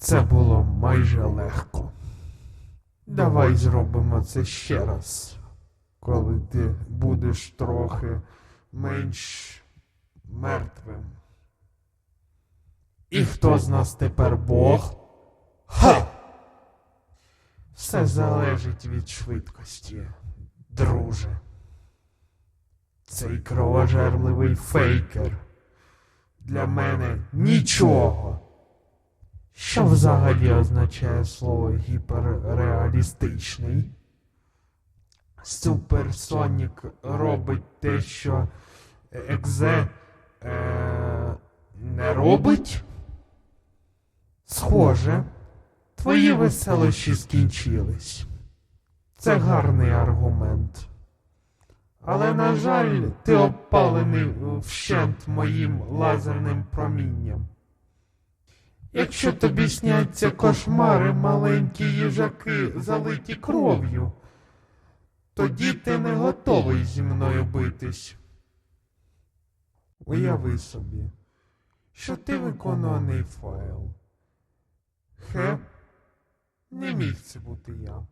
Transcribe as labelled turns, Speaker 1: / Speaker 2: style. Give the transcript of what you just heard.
Speaker 1: Це було майже легко. Давай зробимо це ще раз, коли ти будеш трохи менш мертвим. І хто з нас тепер Бог? Ха! Все залежить від швидкості, друже. Цей кровожерливий фейкер. Для мене нічого. Що взагалі означає слово гіперреалістичний? Суперсонік робить те, що екзе е, не робить? Схоже, твої веселощі скінчились. Це гарний аргумент. Але, на жаль, ти обпалений вщент моїм лазерним промінням. Якщо тобі сняться кошмари, маленькі їжаки, залиті кров'ю, тоді ти не готовий зі мною битись. Уяви собі, що ти виконаний файл. Хе, не міг це бути я.